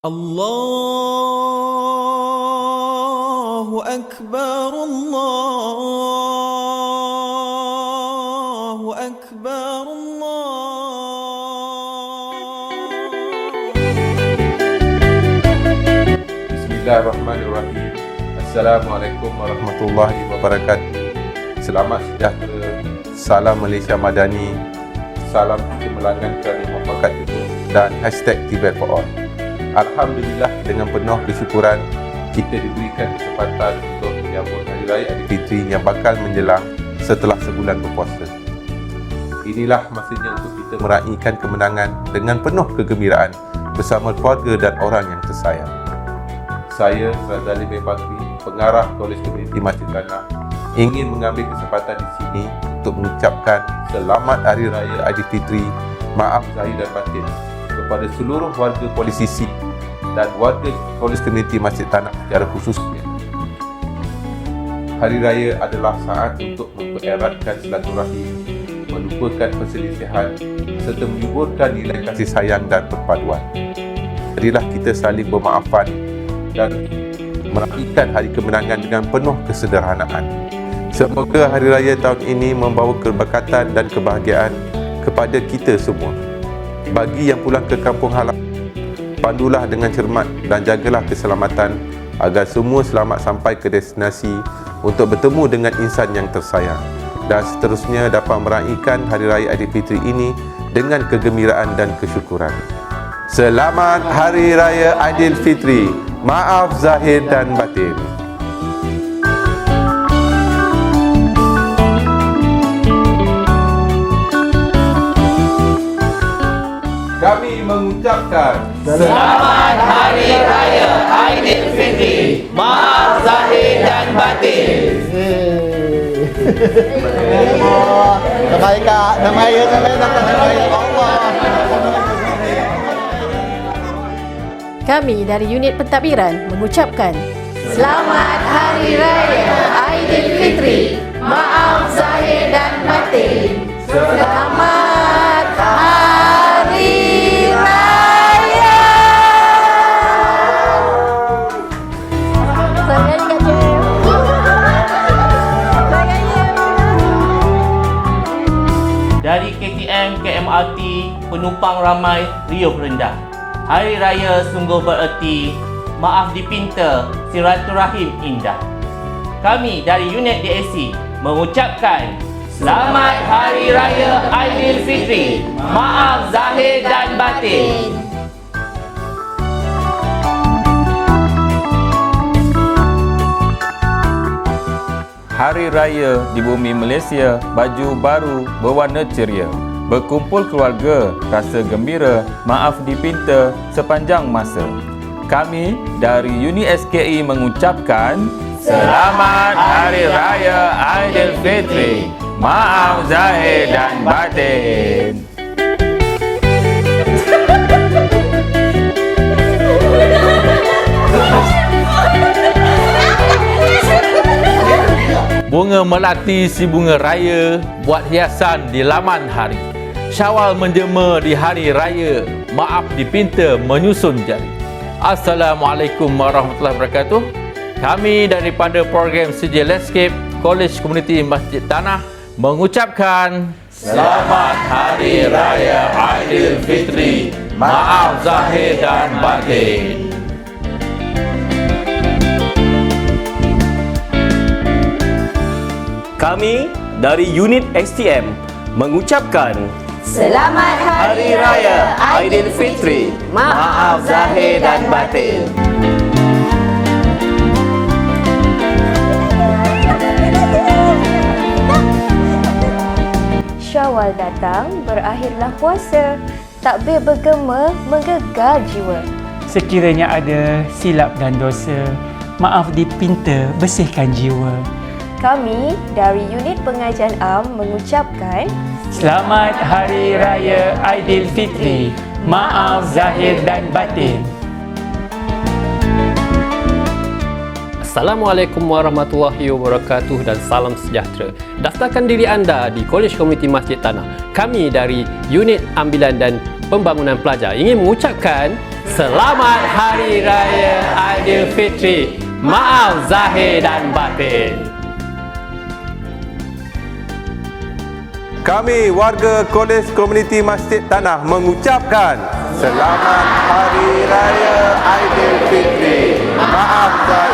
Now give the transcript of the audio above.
الله أكبر الله أكبر الله Bismillahirrahmanirrahim. Assalamualaikum warahmatullahi wabarakatuh. Selamat sejahtera. Salam Malaysia Madani. Salam kemelangan kerana mufakat itu dan hashtag Tibet for All. Alhamdulillah dengan penuh kesyukuran kita diberikan kesempatan untuk menyambut Hari Raya Aidilfitri yang bakal menjelang setelah sebulan berpuasa. Inilah masanya untuk kita meraihkan kemenangan dengan penuh kegembiraan bersama keluarga dan orang yang tersayang. Saya, Razali bin Bakri, pengarah Kolej Komuniti Masjid Tanah, ingin mengambil kesempatan di sini untuk mengucapkan selamat Hari Raya Aidilfitri, maaf zahir dan batin kepada seluruh warga Polisisi dan warga Kolej Komuniti Masjid Tanah secara khususnya. Hari Raya adalah saat untuk mempereratkan silaturahim, melupakan perselisihan serta menyuburkan nilai kasih sayang dan perpaduan. Marilah kita saling bermaafan dan meraihkan hari kemenangan dengan penuh kesederhanaan. Semoga hari raya tahun ini membawa keberkatan dan kebahagiaan kepada kita semua. Bagi yang pulang ke kampung halaman, pandulah dengan cermat dan jagalah keselamatan agar semua selamat sampai ke destinasi untuk bertemu dengan insan yang tersayang dan seterusnya dapat meraihkan Hari Raya Aidilfitri ini dengan kegembiraan dan kesyukuran. Selamat Hari Raya Aidilfitri. Maaf zahir dan batin. Kami mengucapkan Selamat Hari Raya Aidilfitri. Maaf zahir dan batin. Nama Ika, nama Ika, nama Ika, Allah. Kami dari unit pentadbiran mengucapkan Selamat Hari Raya Aidilfitri. Maaf zahir dan batin. Selamat Dari KTM ke MRT, penumpang ramai, riuh rendah. Hari Raya sungguh bererti, maaf dipinta, silaturahim indah. Kami dari unit DAC mengucapkan Selamat Hari Raya Aidilfitri. Maaf zahir dan batin. Hari Raya di bumi Malaysia, baju baru berwarna ceria. Berkumpul keluarga, rasa gembira, maaf dipinta sepanjang masa. Kami dari Uni SKI mengucapkan Selamat Hari Raya Aidilfitri. Maaf zahir dan batin. Bunga melati si bunga raya buat hiasan di laman hari. Syawal menjema di hari raya, maaf dipinta menyusun jari. Assalamualaikum warahmatullahi wabarakatuh. Kami daripada program CJ Landscape College Community Masjid Tanah mengucapkan Selamat Hari Raya Aidilfitri. Maaf zahir dan batin. Kami dari unit STM mengucapkan Selamat Hari Raya Aidilfitri. Maaf zahir dan batin. Syawal datang, berakhirlah puasa. Takbir bergema, menggegar jiwa. Sekiranya ada silap dan dosa, maaf dipinta, bersihkan jiwa. Kami dari unit pengajian am mengucapkan Selamat Hari Raya Aidilfitri. Maaf zahir dan batin. Assalamualaikum warahmatullahi wabarakatuh dan salam sejahtera. Daftarkan diri anda di Kolej Komuniti Masjid Tanah. Kami dari Unit Ambilan dan Pembangunan Pelajar ingin mengucapkan Selamat Hari Raya Aidilfitri. Maaf zahir dan batin. Kami warga Kolej Komuniti Masjid Tanah mengucapkan Selamat Hari Raya Aidilfitri. Maaf zahir dan batin.